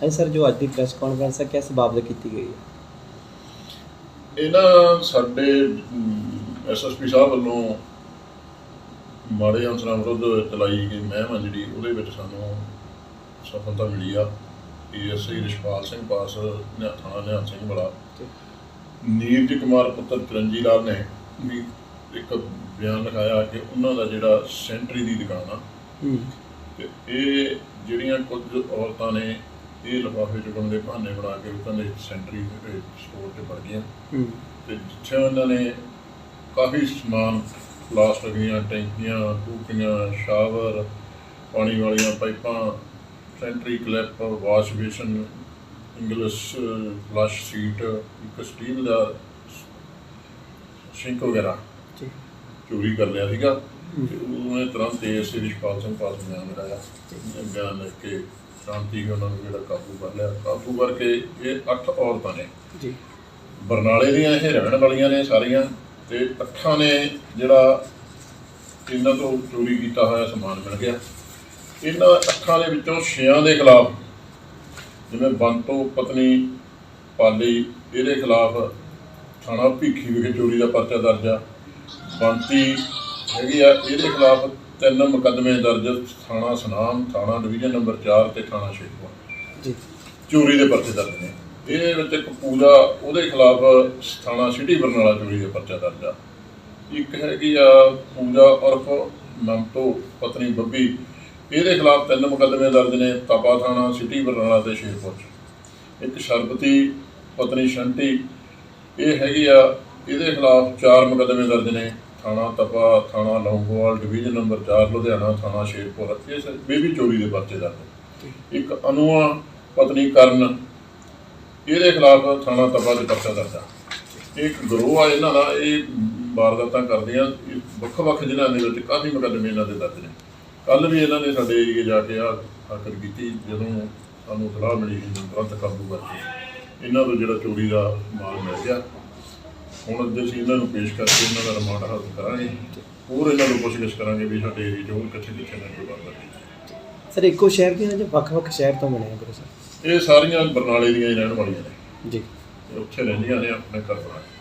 ਹਾਂਜੀ ਸਰ ਜੋ ਅੱਜ ਦੀ ਪ੍ਰੈਸ ਕਾਨਫਰੰਸ ਹੈ ਕਿਸ ਬਾਬਤ ਕੀਤੀ ਗਈ ਹੈ? ਇਹਨਾਂ ਸਾਡੇ ਐਸਐਸਪੀ ਸਾਹਿਬ ਵੱਲੋਂ ਮਾੜੇ ਅਨਸਰਾਂ ਵਿਰੁੱਧ ਚਲਾਈ ਗਈ ਮੁਹਿੰਮ ਆ ਜਿਹੜੀ ਉਹਦੇ ਵਿੱਚ ਸਾਨੂੰ ਸਫਲਤਾ ਮਿਲੀ ਆ। ਏਐਸਆਈ ਰਿਸ਼ਪਾਲ ਸਿੰਘ ਪਾਸ ਥਾਣਾ ਨਿਹੰਗ ਸਿੰਘ ਵਾਲਾ। ਨੀਰਜ ਕੁਮਾਰ ਪੁੱਤਰ ਚਰਨਜੀ ਲਾਲ ਨੇ ਵੀ ਇੱਕ ਬਿਆਨ ਲਿਖਾਇਆ ਕਿ ਉਹਨਾਂ ਦਾ ਜਿਹੜਾ ਸੈਂਟਰੀ ਦੀ ਦੁਕਾਨ ਆ ਤੇ ਇਹ ਜਿਹੜੀਆਂ ਕੁਝ ਔਰਤਾਂ ਨੇ ਇਹ ਲਿਫਾਫੇ ਚੁੱਕਣ ਦੇ ਬਹਾਨੇ ਬਣਾ ਕੇ ਉਹਨਾਂ ਦੇ ਸੈਂਟਰੀ ਦੇ ਸਟੋਰ ਤੇ ਵੜ ਹੂੰ। ਤੇ ਜਿੱਥੇ ਉਹਨਾਂ ਨੇ ਕਾਫੀ ਸਮਾਨ ਪਲਾਸਟਿਕ ਦੀਆਂ ਟੈਂਕੀਆਂ ਟੂਟੀਆਂ ਸ਼ਾਵਰ ਪਾਣੀ ਵਾਲੀਆਂ ਪਾਈਪਾਂ sanitary clip wash basin English flush seat ਇੱਕ ਸਟੀਲ ਦਾ ਸਿੰਕ ਵਗੈਰਾ ਚੋਰੀ ਕਰ ਲਿਆ ਸੀਗਾ। ਉਹਨੇ ਤੁਰੰਤ ਏਐਸਏ ਰਿਸ਼ਪਾਲ ਸਿੰਘ ਪਾਸ ਬਿਆਨ ਲਗਾਇਆ ਬਿਆਨ ਲਿਖ ਕੇ ਸ਼ਾਂਤੀ ਹੀ ਉਹਨਾਂ ਨੂੰ ਜਿਹੜਾ ਕਾਬੂ ਕਰ ਲਿਆ। ਕਾਬੂ ਕਰਕੇ ਇਹ ਅੱਠ ਔਰਤਾਂ ਨੇ। ਜੀ। ਬਰਨਾਲੇ ਦੀਆਂ ਇਹ ਰਹਿਣ ਵਾਲੀਆਂ ਨੇ ਸਾਰੀਆਂ ਤੇ ਅੱਠਾਂ ਨੇ ਜਿਹੜਾ ਇਹਨਾਂ ਤੋਂ ਚੋਰੀ ਕੀਤਾ ਹੋਇਆ ਸਮਾਨ ਮਿਲ ਗਿਆ। ਇਹਨਾਂ ਅੱਠਾਂ ਦੇ ਵਿੱਚੋਂ ਛੇਆਂ ਦੇ ਖਿਲਾਫ ਜਿਵੇਂ ਬੰਤੋ ਪਤਨੀ ਪਾਲੀ ਇਹਦੇ ਖਿਲਾਫ ਥਾਣਾ ਭੀਖੀ ਵਿਖੇ ਚੋਰੀ ਦਾ ਪਰਚਾ ਦਰਜ ਆ। ਬੰਤੀ ਹੈਗੀ ਆ ਇਹਦੇ ਖਿਲਾਫ ਤਿੰਨ ਮੁਕੱਦਮੇ ਦਰਜ ਥਾਣਾ ਸੁਨਾਮ ਥਾਣਾ ਡਿਵੀਜ਼ਨ ਨੰਬਰ 4 ਤੇ ਥਾਣਾ ਸ਼ੇਖਪੁਰ ਜੀ। ਚੋਰੀ ਦੇ ਪਰਚੇ ਦਰਜ ਨੇ। ਇਹਦੇ ਵਿੱਚ ਇੱਕ ਪੂਜਾ ਉਹਦੇ ਖਿਲਾਫ ਥਾਣਾ ਸਿਟੀ ਬਰਨਾਲਾ ਚੋਰੀ ਦਾ ਪਰਚਾ ਦਰਜ ਆ। ਇੱਕ ਹੈਗੀ ਆ ਪੂਜਾ ਉਰਫ ਮੰਤੋ ਪਤਨੀ ਬੱਬੀ। ਇਹਦੇ ਖਿਲਾਫ ਤਿੰਨ ਮੁਕੱਦਮੇ ਦਰਜ ਨੇ ਤਪਾ ਥਾਣਾ ਸਿਟੀ ਬਰਨਾਲਾ ਤੇ ਸ਼ੇਰਪੁਰ 'ਚ। ਇੱਕ ਸ਼ਰਬਤੀ ਪਤਨੀ ਸ਼ੰਟੀ। ਇਹ ਹੈਗੀ ਆ ਇਹਦੇ ਖਿਲਾਫ ਚਾਰ ਮੁਕੱਦਮੇ ਦਰਜ ਨੇ। ਥਾਣਾ ਤਪਾ ਥਾਣਾ ਲੌਂਗੋਵਾਲ ਡਿਵੀਜ਼ਨ ਨੰਬਰ 4 ਲੁਧਿਆਣਾ ਥਾਣਾ ਸ਼ੇਰਪੁਰ ਇਹ ਵੀ ਚੋਰੀ ਦੇ ਪਰਚੇ ਦਰਜ ਨੇ। ਇੱਕ ਅਨੁਆ ਪਤਨੀ ਕਰਨ ਇਹਦੇ ਖਿਲਾਫ ਥਾਣਾ ਤਪਾ ਦੇ ਪਰਚਾ ਦਰਜ ਆ। ਇੱਕ ਗਰੋਹ ਆ ਇਹਨਾਂ ਦਾ ਇਹ ਵਾਰਦਾਤਾਂ ਕਰਦੇ ਆ ਵੱਖ ਵੱਖ ਜ਼ਿਲ੍ਹਿਆਂ ਦੇ ਵਿੱਚ ਕਾਫੀ ਮੁਕੱਦਮੇ ਇਹਨਾਂ ਦੇ ਦਰਜ ਨੇ। ਕੱਲ ਵੀ ਇਹਨਾਂ ਨੇ ਸਾਡੇ ਏਰੀਏ ਜਾ ਕੇ ਆ ਹਾਕਰ ਕੀਤੀ ਜਦੋਂ ਸਾਨੂੰ ਸਲਾਹ ਮਿਲੀ ਤੁਰੰਤ ਕਾਬੂ ਕਰਕੇ ਇਹਨਾਂ ਤੋਂ ਜਿਹੜਾ ਚੋਰੀ ਦਾ ਮਾਲ ਮਿਲ ਗਿਆ। ਹੁਣ ਅੱਜ ਅਸੀਂ ਇਹਨਾਂ ਨੂੰ ਪੇਸ਼ ਕਰਕੇ ਇਹਨਾਂ ਦਾ ਰਿਮਾਂਡ ਹਾਸਲ ਕਰਾਂਗੇ ਹੋਰ ਇਹਨਾਂ ਨੂੰ ਪੁੱਛਗਿੱਛ ਕਰਾਂਗੇ ਵੀ ਸਾਡੇ ਏਰੀਏ 'ਚ ਹੋਰ ਕਿੱਥੇ ਕਿੱਥੇ ਨੇ ਕੋਈ ਵਾਰਦਾਤ ਸਰ ਇੱਕੋ ਸ਼ਹਿਰ ਦੀਆਂ ਜਾਂ ਵੱਖ-ਵੱਖ ਸ਼ਹਿਰ ਤੋਂ ਬਣੇ ਆ ਗੁਰੂ ਸਰ? ਇਹ ਸਾਰੀਆਂ ਬਰਨਾਲੇ ਦੀਆਂ ਹੀ ਰਹਿਣ ਵਾਲੀਆਂ ਨੇ। ਜੀ। ਤੇ ਉੱਥੇ ਰਹਿੰਦੀਆਂ ਨੇ ਆਪਣੇ ਘਰ ਬਣਾ ਕੇ